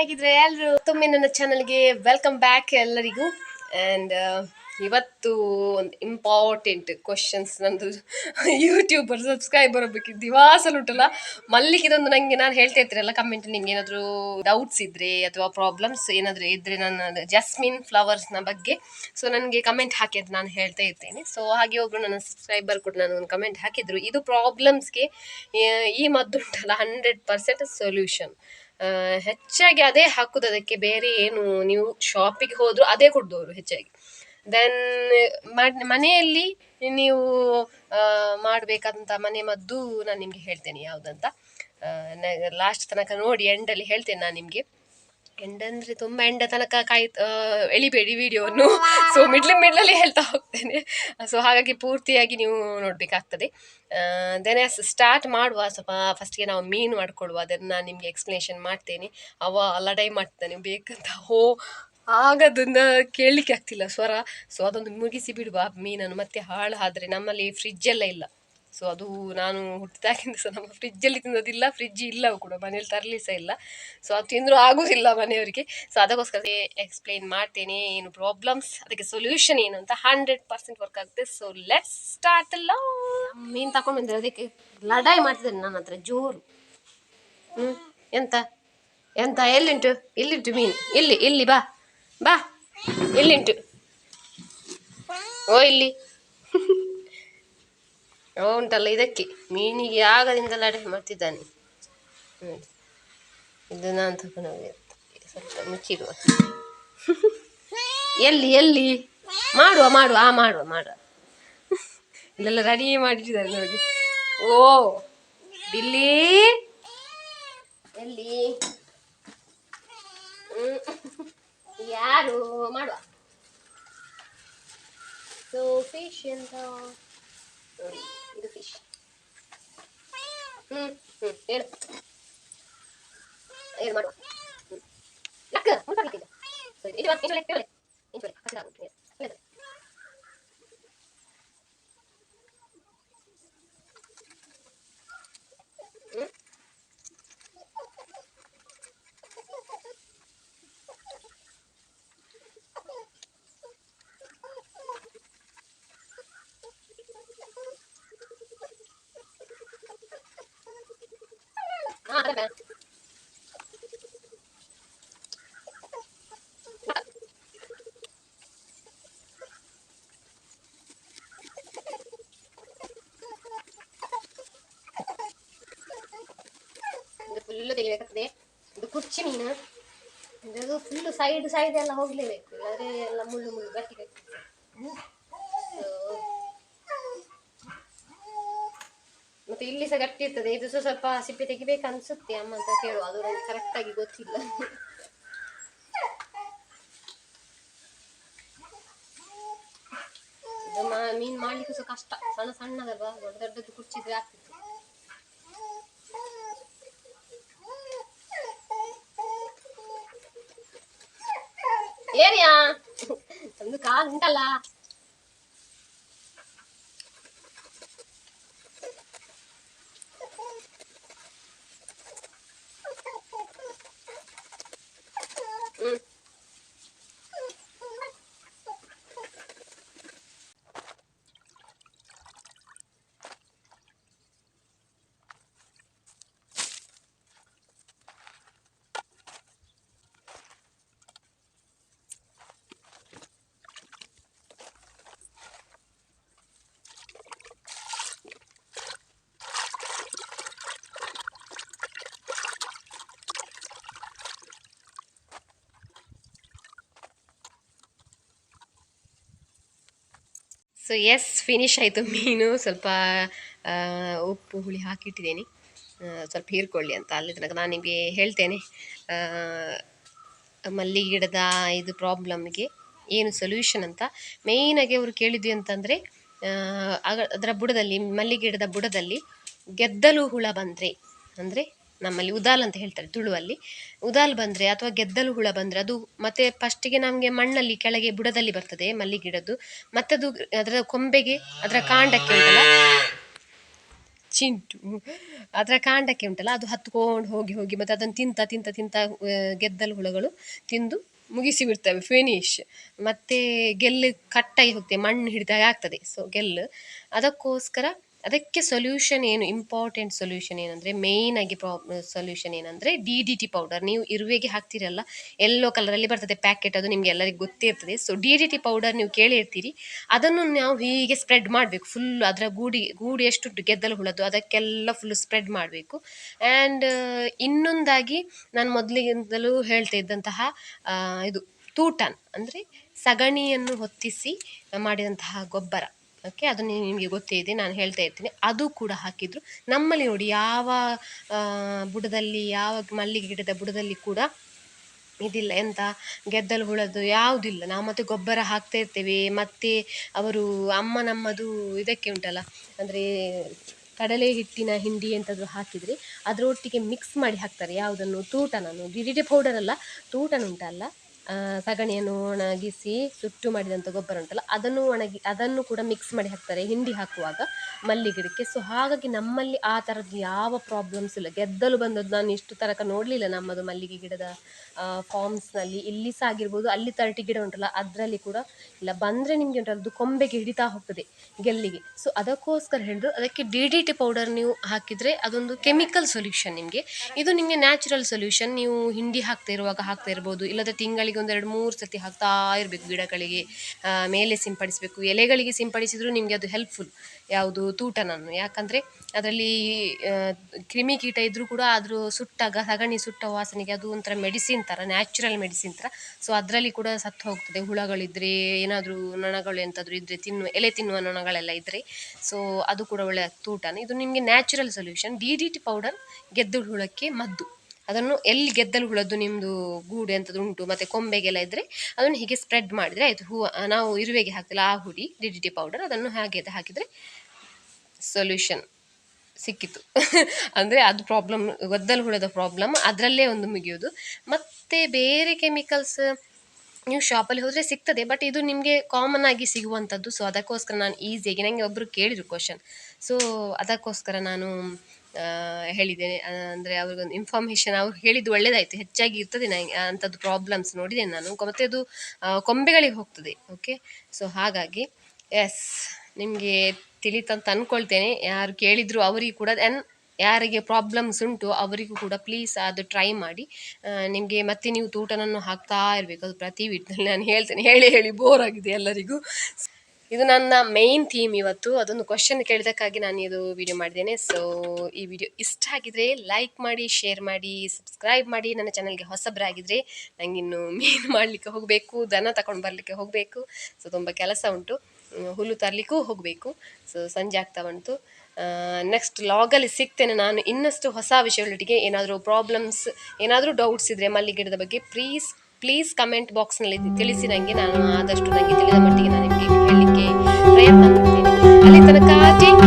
ಹೇಗಿದ್ರೆ ಎಲ್ಲರೂ ಮತ್ತೊಮ್ಮೆ ನನ್ನ ಚಾನಲ್ಗೆ ವೆಲ್ಕಮ್ ಬ್ಯಾಕ್ ಎಲ್ಲರಿಗೂ. ಆ್ಯಂಡ್ ಇವತ್ತು ಒಂದು ಇಂಪಾರ್ಟೆಂಟ್ ಕ್ವಶನ್ಸ್ ನಂದು ಯೂಟ್ಯೂಬರ್ ಸಬ್ಸ್ಕ್ರೈಬರ್ ಒಬ್ಬಕ್ಕೆ ದಿವಾಸಲು ಉಂಟಲ್ಲ ಮಲ್ಲಿಗಿದೊಂದು ನನಗೆ ನಾನು ಹೇಳ್ತಾ ಇರ್ತೀರಲ್ಲ ಕಮೆಂಟ್ ನಿಮ್ಗೆ ಏನಾದರೂ ಡೌಟ್ಸ್ ಇದ್ದರೆ ಅಥವಾ ಪ್ರಾಬ್ಲಮ್ಸ್ ಏನಾದರೂ ಇದ್ದರೆ ನನ್ನ ಜಸ್ಮಿನ್ ಫ್ಲವರ್ಸ್ನ ಬಗ್ಗೆ. ಸೊ ನನಗೆ ಕಮೆಂಟ್ ಹಾಕಿ ನಾನು ಹೇಳ್ತಾ ಇರ್ತೇನೆ. ಸೊ ಹಾಗೆ ಒಬ್ಬರು ನನ್ನ ಸಬ್ಸ್ಕ್ರೈಬರ್ ಕೂಡ ನಾನು ಒಂದು ಕಮೆಂಟ್ ಹಾಕಿದ್ರು. ಇದು ಪ್ರಾಬ್ಲಮ್ಸ್ಗೆ ಈ ಮದ್ದು ಉಂಟಲ್ಲ ಹಂಡ್ರೆಡ್ ಪರ್ಸೆಂಟ್ ಸೊಲ್ಯೂಷನ್ ಹೆಚ್ಚಾಗಿ ಅದೇ ಹಾಕುದು. ಅದಕ್ಕೆ ಬೇರೆ ಏನು ನೀವು ಶಾಪಿಗೆ ಹೋದ್ರು ಅದೇ ಕೊಡ್ದವರು ಹೆಚ್ಚಾಗಿ. ದೆನ್ ಮನೆಯಲ್ಲಿ ನೀವು ಮಾಡಬೇಕಾದಂಥ ಮನೆ ಮದ್ದು ನಾನು ನಿಮಗೆ ಹೇಳ್ತೇನೆ ಯಾವುದಂತ. ಲಾಸ್ಟ್ ತನಕ ನೋಡಿ ಎಂಡಲ್ಲಿ ಹೇಳ್ತೇನೆ ನಾನು ನಿಮಗೆ. ಎಂಡ್ ಅಂದರೆ ತುಂಬ ಎಂಡ ತನಕ ಕಾಯ್ ಎಳಿಬೇಡಿ ವಿಡಿಯೋವನ್ನು. ಸೊ ಮಿಡ್ಲ್ ಮಿಡ್ಲಲ್ಲಿ ಹೇಳ್ತಾ ಹೋಗ್ತೇನೆ. ಸೊ ಹಾಗಾಗಿ ಪೂರ್ತಿಯಾಗಿ ನೀವು ನೋಡಬೇಕಾಗ್ತದೆ. ದೆನ್ ಎಸ್ ಸ್ಟಾರ್ಟ್ ಮಾಡುವ ಸ್ವಲ್ಪ ಫಸ್ಟ್ಗೆ ನಾವು ಮೀನು ಮಾಡ್ಕೊಳ್ಳುವ ಅದನ್ನು ನಾನು ನಿಮಗೆ ಎಕ್ಸ್ಪ್ಲನೇಷನ್ ಮಾಡ್ತೇನೆ. ಅವ ಲಡೈ ಮಾಡ್ತಾನೆ ಬೇಕಂತ ಹೋ ಆಗದನ್ನ ಕೇಳಲಿಕ್ಕೆ ಆಗ್ತಿಲ್ಲ ಸ್ವರ. ಸೊ ಅದೊಂದು ಮುಗಿಸಿ ಬಿಡುವ ಮೀನನ್ನು. ಮತ್ತೆ ಹಾಳು ಆದರೆ ನಮ್ಮಲ್ಲಿ ಫ್ರಿಜ್ ಎಲ್ಲ ಇಲ್ಲ. ಸೊ ಅದು ನಾನು ಹುಟ್ಟಿದಾಗಿಂದ ಸಹ ನಮ್ಮ ಫ್ರಿಜ್ಜಲ್ಲಿ ತಿನ್ನೋದಿಲ್ಲ ಫ್ರಿಜ್ ಇಲ್ಲ ಕೂಡ. ಮನೇಲಿ ತರಲಿ ಸಹ ಇಲ್ಲ. ಸೊ ಅದು ತಿಂದರೂ ಆಗೋದಿಲ್ಲ ಮನೆಯವರಿಗೆ. ಸೊ ಅದಕ್ಕೋಸ್ಕರ ಎಕ್ಸ್ಪ್ಲೈನ್ ಮಾಡ್ತೇನೆ, ಏನು ಪ್ರಾಬ್ಲಮ್ಸ್ ಅದಕ್ಕೆ ಸೊಲ್ಯೂಷನ್ ಏನು ಅಂತ ಹಂಡ್ರೆಡ್ ಪರ್ಸೆಂಟ್ ವರ್ಕ್ ಆಗುತ್ತೆ. ಸೊ ಲೆಟ್ಸ್ ಸ್ಟಾರ್ಟ್ ಅಲ್ಲ ಮೀನು ತಗೊಂಡು ಬಂದರೆ ಅದಕ್ಕೆ ಲಡಾಯಿ ಮಾಡ್ತಿದ್ದೇನೆ ನನ್ನ ಹತ್ರ, ಜೋರು. ಹ್ಞೂ ಎಂತ? ಎಂತ? ಎಲ್ಲಿಂಟು? ಇಲ್ಲಿಂಟು ಮೀನು? ಇಲ್ಲಿ ಇಲ್ಲಿ ಬಾ. ಬಾ. ಇಲ್ಲಿಂಟು ಓ, ಇಲ್ಲಿ. ಉಂಟಲ್ಲ, ಇದಕ್ಕೆ. ಮೀನಿಗೆ ಆಗದಿಂದಲೇ ಅಡುಗೆ ಮಾಡ್ತಿದ್ದಾನೆ. ಇದು ನಾನು ತಗೊಂಡು ಸ್ವಲ್ಪ ಮುಚ್ಚಿಡುವ. ಎಲ್ಲಿ ಎಲ್ಲಿ? ಮಾಡುವ ಮಾಡುವ. ಆ, ಮಾಡುವ ಮಾಡುವ. ಇಲ್ಲೆಲ್ಲ ರೆಡಿ ಮಾಡಿಟ್ಟಿದ್ದಾರೆ ನೋಡಿ. ಓ, ಬಿಲ್ಲಿ. ಎಲ್ಲಿ. ಯಾರು? ಮಾಡುವ. ಸೊ ಫಿಶ್ ಅಂತ ಹ್ಮ್ ಹ್ಮ್ ಹೇಳು ಹೇಳು ಮಾಡುವ ಹ್ಮ್. ಲಕ್ಕ ಮುಟ್ಟಾಗ್ಲಿಕ್ಕಿಲ್ಲ. ಸರಿ, ಇದು ಮಾಡಿ, ಇಂಚೊಲೆ, ಇಂಚೊಲೆ, ಇಂಚೊಲೆ, ಹಸಿರಾಗುತ್ತೆ. ಫುಲ್ಲು ತೆಗಿಬೇಕಾಗ್ತದೆ ಇದು ಕುಚ್ಚಿ ಮೀನು ಇದು ಫುಲ್ಲು ಸೈಡ್ ಸೈಡ್ ಎಲ್ಲ ಹೋಗ್ಲೇಬೇಕು ಇಲ್ಲಾಂದ್ರೆ ಎಲ್ಲ ಮುಳ್ಳು ಮುಳ್ಳು ಗಟ್ಟಿ ಮತ್ತೆ ಇಲ್ಲಿ ಸಹ ಗಟ್ಟಿ ಇರ್ತದೆ. ಇದು ಸ್ವಲ್ಪ ಸಿಪ್ಪೆ ತೆಗಿಬೇಕು ಅನ್ಸುತ್ತೆ ಅಮ್ಮ ಅಂತ ಕೇಳುವ. ಅದು ನನಗೆ ಕರೆಕ್ಟ್ ಆಗಿ ಗೊತ್ತಿಲ್ಲ. ಮೀನ್ ಮಾಡ್ಲಿಕ್ಕೂ ಸಹ ಕಷ್ಟ. ಸಣ್ಣ ಸಣ್ಣದಲ್ವಾ? ದೊಡ್ಡ ದೊಡ್ಡದು ಕುರ್ಚಿದ್ರೆ ಆಗ್ತಿತ್ತು ಏರಿಯಾ? ಒಂದು ಕಾಲು ಉಂಟಲ್ಲ? ಸೊ ಎಸ್ ಫಿನಿಶ್ ಆಯಿತು ಮೀನು. ಸ್ವಲ್ಪ ಉಪ್ಪು, ಹುಳಿ ಹಾಕಿಟ್ಟಿದ್ದೀನಿ. ಸ್ವಲ್ಪ ಹೀರ್ಕೊಳ್ಳಿ ಅಂತ ಅಲ್ಲಿ ತನಕ ನಾನು ನಿಮಗೆ ಹೇಳ್ತೇನೆ. ಮಲ್ಲಿ ಮಲ್ಲಿಗೆ ಗಿಡದ ಇದು ಪ್ರಾಬ್ಲಮ್ಗೆ ಏನು ಸೊಲ್ಯೂಷನ್ ಅಂತ. ಮೇಯ್ನಾಗಿ ಅವರು ಕೇಳಿದ್ವಿ ಅಂತಂದರೆ ಅದರ ಬುಡದಲ್ಲಿ ಮಲ್ಲಿಗೆ ಗಿಡದ ಬುಡದಲ್ಲಿ ಗೆದ್ದಲು ಹುಳ ಬಂದರೆ, ಅಂದರೆ ನಮ್ಮಲ್ಲಿ ಉದಾಲ್ ಅಂತ ಹೇಳ್ತಾರೆ ತುಳುವಲ್ಲಿ. ಉದಾಲ್ ಬಂದರೆ ಅಥವಾ ಗೆದ್ದಲು ಹುಳ ಬಂದರೆ ಅದು ಮತ್ತೆ ಫಸ್ಟಿಗೆ ನಮಗೆ ಮಣ್ಣಲ್ಲಿ ಕೆಳಗೆ ಬುಡದಲ್ಲಿ ಬರ್ತದೆ ಮಲ್ಲಿಗೆ ಗಿಡದ್ದು ಮತ್ತದು ಅದರ ಕೊಂಬೆಗೆ ಅದರ ಕಾಂಡಕ್ಕೆ ಉಂಟಲ್ಲ? ಚಿಂಟು. ಅದರ ಕಾಂಡಕ್ಕೆ ಉಂಟಲ್ಲ? ಅದು ಹತ್ಕೊಂಡು ಹೋಗಿ ಹೋಗಿ ಮತ್ತೆ ಅದನ್ನು ತಿಂತ ತಿಂತ ತಿಂತ ಗೆದ್ದಲು ಹುಳಗಳು ತಿಂದು ಮುಗಿಸಿ ಬಿಡ್ತವೆ ಫಿನಿಶ್ ಮತ್ತು ಗೆಲ್ಲು ಕಟ್ಟಾಗಿ ಹೋಗ್ತೇವೆ ಮಣ್ಣು ಹಿಡಿದಾಗ ಆಗ್ತದೆ. ಸೊ ಗೆಲ್ಲು. ಅದಕ್ಕೋಸ್ಕರ ಅದಕ್ಕೆ ಸೊಲ್ಯೂಷನ್ ಏನು? ಇಂಪಾರ್ಟೆಂಟ್ ಸೊಲ್ಯೂಷನ್ ಏನಂದರೆ ಮೇಯ್ನಾಗಿ ಪ್ರಾ ಸೊಲ್ಯೂಷನ್ ಏನಂದರೆ ಡಿ ಡಿ ಟಿ ಪೌಡರ್ ನೀವು ಇರುವೆಗೆ ಹಾಕ್ತಿರಲ್ಲ, ಎಲ್ಲೋ ಕಲರಲ್ಲಿ ಬರ್ತದೆ ಪ್ಯಾಕೆಟ್ ಅದು ನಿಮಗೆ ಎಲ್ಲರಿಗೂ ಗೊತ್ತಿರ್ತದೆ so D D T powder ನೀವು ಕೇಳಿರ್ತೀರಿ. ಅದನ್ನು ನಾವು ಹೀಗೆ ಸ್ಪ್ರೆಡ್ ಮಾಡಬೇಕು. ಫುಲ್ ಅದರ ಗೂಡಿ, ಗೂಡು ಎಷ್ಟುಂಟು, ಗೆದ್ದಲು ಹುಳದ್ದು, ಅದಕ್ಕೆಲ್ಲ ಫುಲ್ ಸ್ಪ್ರೆಡ್ ಮಾಡಬೇಕು. ಆ್ಯಂಡ್ ಇನ್ನೊಂದಾಗಿ ನಾನು ಮೊದಲಿಗಿಂದಲೂ ಹೇಳ್ತಾ ಇದ್ದಂತಹ ಇದು ತೂಟನ್, ಅಂದರೆ ಸಗಣಿಯನ್ನು ಹೊತ್ತಿಸಿ ಮಾಡಿದಂತಹ ಗೊಬ್ಬರ. ಓಕೆ ಅದು ನಿಮಗೆ ಗೊತ್ತೇ ಇದೆ ನಾನು ಹೇಳ್ತಾ ಇರ್ತೀನಿ. ಅದು ಕೂಡ ಹಾಕಿದ್ರು. ನಮ್ಮಲ್ಲಿ ನೋಡಿ ಯಾವ ಬುಡದಲ್ಲಿ ಯಾವ ಮಲ್ಲಿಗೆ ಗಿಡದ ಬುಡದಲ್ಲಿ ಕೂಡ ಇದಿಲ್ಲ. ಎಂತ ಗೆದ್ದಲು ಹುಳದ್ದು ಯಾವುದಿಲ್ಲ ನಾವು ಮತ್ತೆ ಗೊಬ್ಬರ ಹಾಕ್ತಾ ಇರ್ತೇವೆ. ಮತ್ತೆ ಅವರು ಅಮ್ಮ ನಮ್ಮದು ಇದಕ್ಕೆ ಉಂಟಲ್ಲ ಅಂದರೆ ಕಡಲೆ ಹಿಟ್ಟಿನ ಹಿಂಡಿ ಎಂತಾದರೂ ಹಾಕಿದರೆ ಅದರೊಟ್ಟಿಗೆ ಮಿಕ್ಸ್ ಮಾಡಿ ಹಾಕ್ತಾರೆ. ಯಾವುದನ್ನು? ತೂಟನನ್ನು. ಡಿ ಡಿ ಟಿ ಪೌಡರ್ ಅಲ್ಲ ತೂಟನ್ ಉಂಟಲ್ಲ. ಆ, ಸಗಣಿಯನ್ನು ಒಣಗಿಸಿ ಸುಟ್ಟು ಮಾಡಿದಂಥ ಗೊಬ್ಬರ ಉಂಟಲ್ಲ, ಅದನ್ನು ಒಣಗಿ, ಅದನ್ನು ಕೂಡ ಮಿಕ್ಸ್ ಮಾಡಿ ಹಾಕ್ತಾರೆ. ಹಿಂಡಿ ಹಾಕುವಾಗ ಮಲ್ಲಿ ಗಿಡಕ್ಕೆ. ಸೊ ಹಾಗಾಗಿ ನಮ್ಮಲ್ಲಿ ಆ ಥರದ್ದು ಯಾವ ಪ್ರಾಬ್ಲಮ್ಸ್ ಇಲ್ಲ. ಗೆದ್ದಲು ಬಂದದ್ದು ನಾನು ಇಷ್ಟು ತನಕ ನೋಡಲಿಲ್ಲ ನಮ್ಮದು ಮಲ್ಲಿಗೆ ಗಿಡದ ಫಾರ್ಮ್ಸ್ನಲ್ಲಿ ಇಲ್ಲಿ ಸಹ ಆಗಿರ್ಬೋದು, ಅಲ್ಲಿ ತರ್ಟಿ ಗಿಡ ಉಂಟಲ್ಲ, ಅದರಲ್ಲಿ ಕೂಡ ಇಲ್ಲ. ಬಂದರೆ ನಿಮಗೆ ಉಂಟಲ್ಲ, ಅದು ಕೊಂಬೆಗೆ ಹಿಡಿತಾ ಹೋಗ್ತದೆ ಗೆಲ್ಲಿಗೆ. ಸೊ ಅದಕ್ಕೋಸ್ಕರ ಹೇಳಿದ್ರು, ಅದಕ್ಕೆ ಡಿ ಡಿ ಟಿ ಪೌಡರ್ ನೀವು ಹಾಕಿದರೆ ಅದೊಂದು ಕೆಮಿಕಲ್ ಸೊಲ್ಯೂಷನ್ ನಿಮಗೆ. ಇದು ನಿಮಗೆ ನ್ಯಾಚುರಲ್ ಸೊಲ್ಯೂಷನ್ ನೀವು ಹಿಂಡಿ ಹಾಕ್ತಾ ಇರುವಾಗ ಹಾಕ್ತಾ ಇರ್ಬೋದು ಇಲ್ಲದ ತಿಂಗಳಿಗೆ ಒಂದೆರಡು ಮೂರು ಸತಿ ಹಾಕ್ತಾ ಇರಬೇಕು ಗಿಡಗಳಿಗೆ. ಮೇಲೆ ಸಿಂಪಡಿಸಬೇಕು. ಎಲೆಗಳಿಗೆ ಸಿಂಪಡಿಸಿದರೂ ನಿಮಗೆ ಅದು ಹೆಲ್ಪ್ಫುಲ್ ಯಾವುದು ತೂಟನನ್ನು. ಯಾಕಂದರೆ ಅದರಲ್ಲಿ ಕ್ರಿಮಿಕೀಟ ಇದ್ದರೂ ಕೂಡ ಅದ್ರ ಸುಟ್ಟಾಗ ಸಗಣಿ ಸುಟ್ಟ ವಾಸನೆಗೆ ಅದು ಒಂಥರ ಮೆಡಿಸಿನ್ ಥರ ನ್ಯಾಚುರಲ್ ಮೆಡಿಸಿನ್ ಥರ ಸೊ ಅದರಲ್ಲಿ ಕೂಡ ಸತ್ತು ಹೋಗ್ತದೆ. ಹುಳಗಳಿದ್ದರೆ ಏನಾದರೂ ನೊಣಗಳು ಎಂಥಾದರೂ ಇದ್ದರೆ ತಿನ್ನುವ, ಎಲೆ ತಿನ್ನುವ ನೊಣಗಳೆಲ್ಲ ಇದ್ದರೆ ಸೊ ಅದು ಕೂಡ ಒಳ್ಳೆಯ ತೂಟನ. ಇದು ನಿಮಗೆ natural solution D D T powder ಗೆದ್ದು ಹುಳಕ್ಕೆ ಮದ್ದು. ಅದನ್ನು ಎಲ್ಲಿ ಗೆದ್ದಲು ಹುಳದ್ದು ನಿಮ್ಮದು ಗೂಡು ಎಂಥದ್ದು ಉಂಟು, ಮತ್ತು ಕೊಂಬೆಗೆಲ್ಲ ಇದ್ದರೆ ಅದನ್ನು ಹೀಗೆ ಸ್ಪ್ರೆಡ್ ಮಾಡಿದರೆ ಆಯಿತು, ಹೂವು ನಾವು ಇರುವೆಗೆ ಹಾಕ್ತಿಲ್ಲ, ಆ ಹುಡಿ ಡಿ ಡಿ ಟಿ ಪೌಡರ್ ಅದನ್ನು ಹಾಗೆ ಹಾಕಿದರೆ ಸೊಲ್ಯೂಷನ್ ಸಿಕ್ಕಿತು. ಅಂದರೆ ಅದು ಪ್ರಾಬ್ಲಮ್ ಗದ್ದಲು ಹುಳದ ಪ್ರಾಬ್ಲಮ್ ಅದರಲ್ಲೇ ಒಂದು ಮುಗಿಯೋದು. ಮತ್ತು ಬೇರೆ ಕೆಮಿಕಲ್ಸ್ ನೀವು ಶಾಪಲ್ಲಿ ಹೋದರೆ ಸಿಗ್ತದೆ ಬಟ್ ಇದು ನಿಮಗೆ ಕಾಮನ್ ಆಗಿ ಸಿಗುವಂಥದ್ದು ಸೊ ಅದಕ್ಕೋಸ್ಕರ ನಾನು ಈಸಿಯಾಗಿ ನನಗೆ ಒಬ್ಬರು ಕೇಳಿದರು ಕ್ವಶನ್ ಸೊ ಅದಕ್ಕೋಸ್ಕರ ನಾನು ಹೇಳಿದ್ದೇನೆ. ಅಂದರೆ ಅವ್ರಿಗೊಂದು ಇನ್ಫಾರ್ಮೇಷನ್ ಅವ್ರು ಹೇಳಿದ್ದು ಒಳ್ಳೆಯದಾಯಿತು ಹೆಚ್ಚಾಗಿ ಇರ್ತದೆ ನನಗೆ ಅಂಥದ್ದು ಪ್ರಾಬ್ಲಮ್ಸ್ ನೋಡಿದ್ದೇನೆ ನಾನು. ಮತ್ತು ಅದು ಕೊಂಬೆಗಳಿಗೆ ಹೋಗ್ತದೆ. ಓಕೆ ಸೊ ಹಾಗಾಗಿ ಎಸ್ ನಿಮಗೆ ತಿಳಿತಂತ ಅಂದ್ಕೊಳ್ತೇನೆ ಯಾರು ಕೇಳಿದ್ರು ಅವರಿಗೂ ಕೂಡ ಎನ್ ಯಾರಿಗೆ ಪ್ರಾಬ್ಲಮ್ಸ್ ಉಂಟು ಅವರಿಗೂ ಕೂಡ ಪ್ಲೀಸ್ ಅದು ಟ್ರೈ ಮಾಡಿ. ನಿಮಗೆ ಮತ್ತೆ ನೀವು ತೂಟನನ್ನು ಹಾಕ್ತಾ ಇರಬೇಕು. ಅದು ಪ್ರತಿ ವೀಟ್ನಲ್ಲಿ ನಾನು ಹೇಳ್ತೇನೆ. ಹೇಳಿ ಹೇಳಿ ಬೋರ್ ಆಗಿದೆ ಎಲ್ಲರಿಗೂ. ಇದು ನನ್ನ ಮೇನ್ ಥೀಮ್ ಇವತ್ತು. ಅದೊಂದು ಕ್ವಶನ್ ಕೇಳಿದಕ್ಕಾಗಿ ನಾನು ಇದು ವಿಡಿಯೋ ಮಾಡಿದ್ದೇನೆ. ಸೊ ಈ ವಿಡಿಯೋ ಇಷ್ಟ ಆಗಿದ್ರೆ ಲೈಕ್ ಮಾಡಿ ಶೇರ್ ಮಾಡಿ ಸಬ್ಸ್ಕ್ರೈಬ್ ಮಾಡಿ. ನನ್ನ ಚಾನಲ್ಗೆ ಹೊಸಬರಾಗಿದ್ದರೆ ನನಗಿನ್ನು ಮೀನು ಮಾಡಲಿಕ್ಕೆ ಹೋಗಬೇಕು, ದನ ತಗೊಂಡು ಬರಲಿಕ್ಕೆ ಹೋಗಬೇಕು. ಸೊ ತುಂಬ ಕೆಲಸ ಉಂಟು. ಹುಲ್ಲು ತರಲಿಕ್ಕೂ ಹೋಗಬೇಕು. ಸೊ ಸಂಜೆ ಆಗ್ತಾ ಬಂತು. ನೆಕ್ಸ್ಟ್ ಲಾಗಲ್ಲಿ ಸಿಗ್ತೇನೆ ನಾನು. ಇನ್ನಷ್ಟು ಹೊಸ ವಿಷಯಗಳೊಟ್ಟಿಗೆ ಏನಾದರೂ ಪ್ರಾಬ್ಲಮ್ಸ್ ಏನಾದರೂ ಡೌಟ್ಸ್ ಇದ್ದರೆ ಮಲ್ಲಿಗಿಡದ ಬಗ್ಗೆ ಪ್ಲೀಸ್ ಪ್ಲೀಸ್ ಕಮೆಂಟ್ ಬಾಕ್ಸ್ನಲ್ಲಿ ತಿಳಿಸಿ. ನನಗೆ ನಾನು ಆದಷ್ಟು ನನಗೆ ತಿಳಿದ ಮಟ್ಟಿಗೆ ನಾನು ನಿಮಗೆ ಪ್ರಯತ್ನ ಮಾಡ್ತೇನೆ ಅಲ್ಲಿ ತನಕ ಟೇಕ್